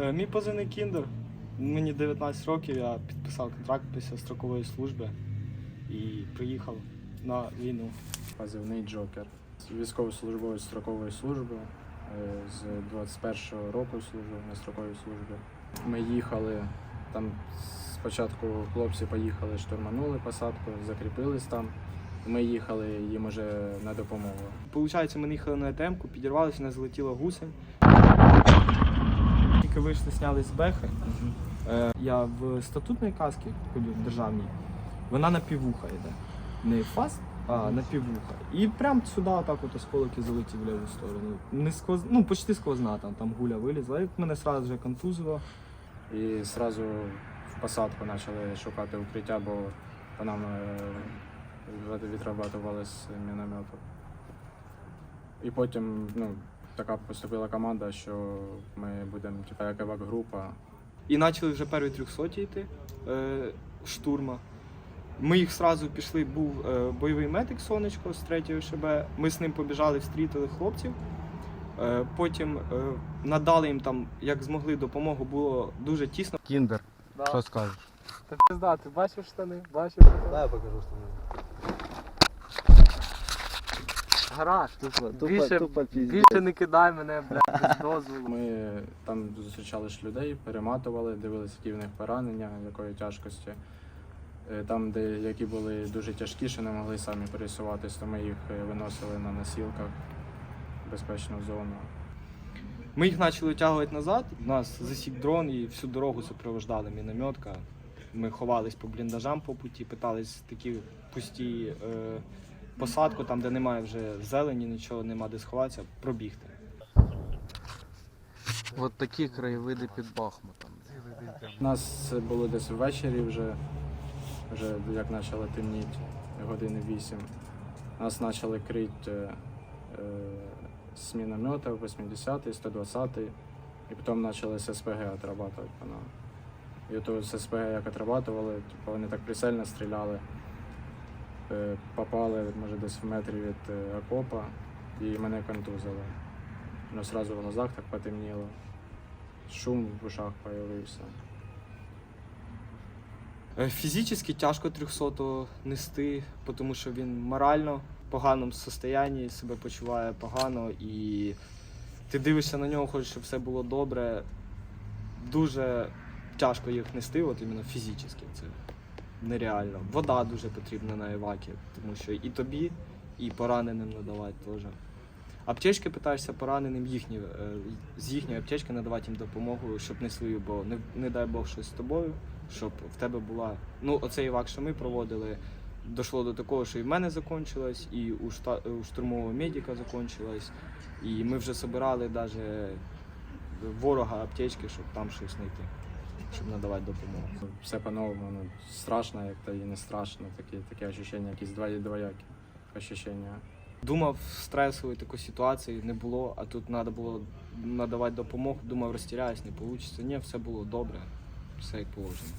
Е, Мій позивний кіндер. Мені 19 років, я підписав контракт після строкової служби і приїхав на війну. Позивний Джокер. Військовослужбовець строкової служби е, з 21-го року служу на строковій службі. Ми їхали там спочатку хлопці поїхали, штурманули посадку, закріпились там. Ми їхали їм уже на допомогу. Получається, ми їхали на ЕТМ-ку, підірвалися, не залетіла гусень. Тільки вийшли, зняли з бехи. Е, Я в статутної каски ходю, в державній. Вона на півуха йде. Не фаст, а на півуха. І прям сюди отак от осколки залетів в ліву сторону. Не сквоз... Ну, почти сквозна, там, там гуля вилізла. І мене одразу вже контузило. І одразу в посадку почали шукати укриття, бо по нам е, відрабатували з міномету. І потім ну, така поступила команда, що ми будемо типу, як евак-група. І почали вже перві 300 йти е, штурма. Ми їх одразу пішли, був е, бойовий медик сонечко з 3 ШБ. Ми з ним побіжали, встрітили хлопців. Е, потім е, надали їм там, як змогли, допомогу, було дуже тісно. Кіндер, що скажеш? Та пизда, ти бачив штани? Бачив штани? Дай я покажу штани. Гараж. Тупо, Більше- тупо. Більше не кидай мене, блядь, без дозволу. Ми там зустрічали ж людей, перематували, дивилися, які в них поранення, якої тяжкості. Е, Там, де які були дуже тяжкі, що не могли самі пересуватись, то ми їх е, виносили на носілках в безпечну зону. Ми їх почали тягувати назад. У нас засік дрон і всю дорогу супровождали мінометка. Ми ховались по бліндажам по путі, питались такі пусті е, посадку, там, де немає вже зелені, нічого нема де сховатися, пробігти. От такі краєвиди під Бахмутом. У нас було десь ввечері вже, вже як почало темніти, години вісім. Нас почали крити е, е, з міномета 80-й, 120-й, і потім почали з СПГ отрабатувати по нам. І ото з СПГ як отрабатували, типу, вони так прицельно стріляли, попали, може, десь в метрі від е, окопа, і мене контузили. Ну, одразу в глазах так потемніло. Шум в ушах появився. Е, Фізично тяжко 300 нести, тому що він морально в поганому стані, себе почуває погано і ти дивишся на нього, хочеш, щоб все було добре. Дуже тяжко їх нести, от іменно фізично. Це нереально. Вода дуже потрібна на евакі, тому що і тобі, і пораненим надавати теж. Аптечки питаєшся пораненим їхні, е, з їхньої аптечки надавати їм допомогу, щоб не свою, бо не, не дай Бог щось з тобою, щоб в тебе була. Ну, оцей івак, що ми проводили, дійшло до такого, що і в мене закончилось, і у, шта, у штурмового медика закончилось. І ми вже збирали навіть ворога аптечки, щоб там щось знайти, щоб надавати допомогу. Все по-новому, ну, страшно, як то і не страшно. Такі, таке ощущення, якісь двоє- двоякі ощущення. Думав, стресової такої ситуації не було, а тут треба було надавати допомогу. Думав, розтіряюсь, не вийде. Ні, все було добре, все як положено.